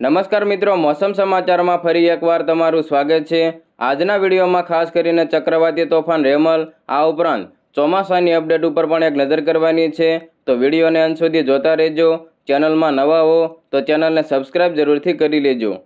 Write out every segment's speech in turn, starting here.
નમસ્કાર મિત્રો, મોસમ સમાચારમાં ફરી એકવાર તમારું સ્વાગત છે. આજના વિડીયોમાં ખાસ કરીને ચક્રવાતી તોફાન રેમલ, આ ઉપરાંત ચોમાસાની અપડેટ ઉપર પણ એક નજર કરવાની છે. તો વિડીયોને અંત સુધી જોતા રહેજો. ચેનલમાં નવા હો તો ચેનલને સબસ્ક્રાઇબ જરૂરથી કરી લેજો.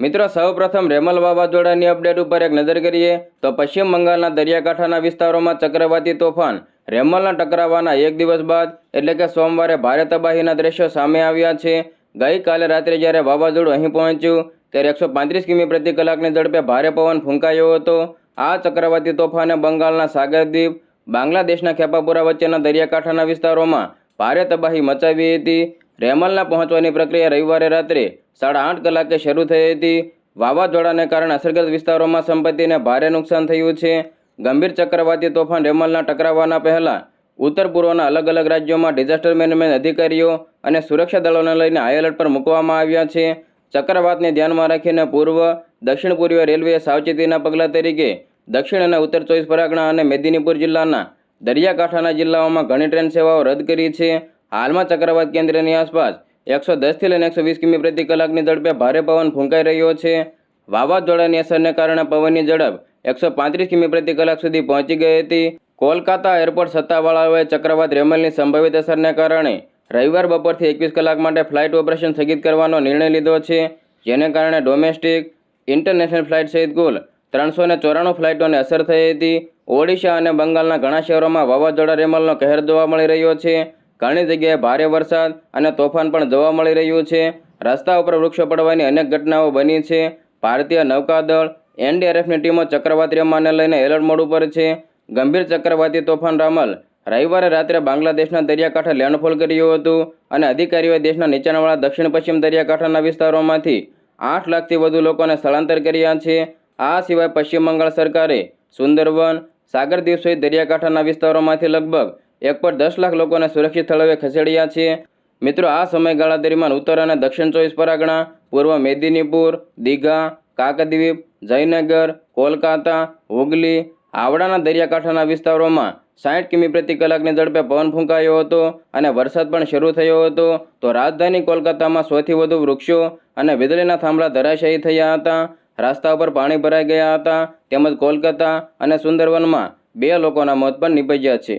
મિત્રો, સૌપ્રથમ રેમલ વાવાઝોડાની અપડેટ ઉપર એક નજર કરીએ. તો પશ્ચિમ બંગાળના દરિયાકાંઠાના વિસ્તારોમાં ચક્રવાતી તોફાન રેમલના ટકરાવાના એક દિવસ બાદ એટલે કે સોમવારે ભારે તબાહીના દ્રશ્યો સામે આવ્યા છે. ગઈકાલે રાત્રે જ્યારે વાવાઝોડું અહીં પહોંચ્યું, ત્યારે એકસો પાંત્રીસ કિમી પ્રતિ કલાકની ઝડપે ભારે પવન ફૂંકાયો હતો. આ ચક્રવાતી તોફાને બંગાળના સાગરદ્વીપ બાંગ્લાદેશના ખેપાપુરા વચ્ચેના દરિયાકાંઠાના વિસ્તારોમાં ભારે તબાહી મચાવી હતી. રેમલના પહોંચવાની પ્રક્રિયા રવિવારે રાત્રે સાડા આઠ કલાકે શરૂ થઈ હતી. વાવાઝોડાને કારણે અસરગ્રસ્ત વિસ્તારોમાં સંપત્તિને ભારે નુકસાન થયું છે. ગંભીર ચક્રવાતી તોફાન રેમલના ટકરાવવાના પહેલાં ઉત્તર પૂર્વના અલગ અલગ રાજ્યોમાં ડિઝાસ્ટર મેનેજમેન્ટ અધિકારીઓ અને સુરક્ષા દળોને લઈને હાઈ એલર્ટ પર મૂકવામાં આવ્યા છે. ચક્રવાતને ધ્યાનમાં રાખીને પૂર્વ, દક્ષિણ પૂર્વીય રેલવેએ સાવચેતીના પગલાં તરીકે દક્ષિણ અને ઉત્તર ચોવીસ પરગણા અને મેદિનીપુર જિલ્લાના દરિયાકાંઠાના જિલ્લાઓમાં ઘણી ટ્રેન સેવાઓ રદ કરી છે. હાલમાં ચક્રવાત કેન્દ્રની આસપાસ એકસો દસથી લઈને એકસો વીસ કિમી પ્રતિ કલાકની ઝડપે ભારે પવન ફૂંકાઈ રહ્યો છે. વાવાઝોડાની અસરને કારણે પવનની ઝડપ એકસો પાંત્રીસ કિમી પ્રતિ કલાક સુધી પહોંચી ગઈ હતી. કોલકાતા એરપોર્ટ સત્તાવાળાઓએ ચક્રવાત રેમલની સંભવિત અસરને કારણે રવિવાર બપોરથી એકવીસ કલાક માટે ફ્લાઇટ ઓપરેશન સ્થગિત કરવાનો નિર્ણય લીધો છે, જેને કારણે ડોમેસ્ટિક ઇન્ટરનેશનલ ફ્લાઇટ સહિત કુલ ત્રણસો ને ચોરાણું ફ્લાઇટોને અસર થઈ હતી. ઓડિશા અને બંગાળના ઘણા શહેરોમાં વાવાઝોડા રેમલનો કહેર જોવા મળી રહ્યો છે. ઘણી જગ્યાએ ભારે વરસાદ અને તોફાન પણ જોવા મળી રહ્યું છે. રસ્તા ઉપર વૃક્ષો પડવાની અનેક ઘટનાઓ બની છે. ભારતીય નૌકાદળ એનડીઆરએફની ટીમો ચક્રવાતી રેમાને લઈને એલર્ટ મોડ ઉપર છે. ગંભીર ચક્રવાતી તોફાન રામલ રવિવારે રાત્રે બાંગ્લાદેશના દરિયાકાંઠે લેન્ડફોલ કર્યું હતું અને અધિકારીઓએ દેશના નીચાણવાળા દક્ષિણ પશ્ચિમ દરિયાકાંઠાના વિસ્તારોમાંથી આઠ લાખથી વધુ લોકોને સ્થળાંતર કર્યા છે. આ સિવાય પશ્ચિમ બંગાળ સરકારે સુંદરવન, સાગર દ્વીપ સહિત દરિયાકાંઠાના વિસ્તારોમાંથી લગભગ એક પર દસ લાખ લોકોને સુરક્ષિત સ્થળોએ ખસેડ્યા છે. મિત્રો, આ સમયગાળા દરમિયાન ઉત્તર અને દક્ષિણ ચોવીસ પરગણા, પૂર્વ મેદિનીપુર, દીઘા, કાકદ્વીપ, જયનગર, કોલકાતા, હુગલી, હાવડાના દરિયાકાંઠાના વિસ્તારોમાં સાઠ કિમી પ્રતિ કલાકની ઝડપે પવન ફૂંકાયો હતો અને વરસાદ પણ શરૂ થયો હતો. તો રાજધાની કોલકાતામાં સૌથી વધુ વૃક્ષો અને વીજળીના થાંભલા ધરાશાયી થયા હતા. રસ્તા ઉપર પાણી ભરાઈ ગયા હતા. તેમજ કોલકાતા અને સુંદરવનમાં બે લોકોના મોત પણ નીપજ્યા છે.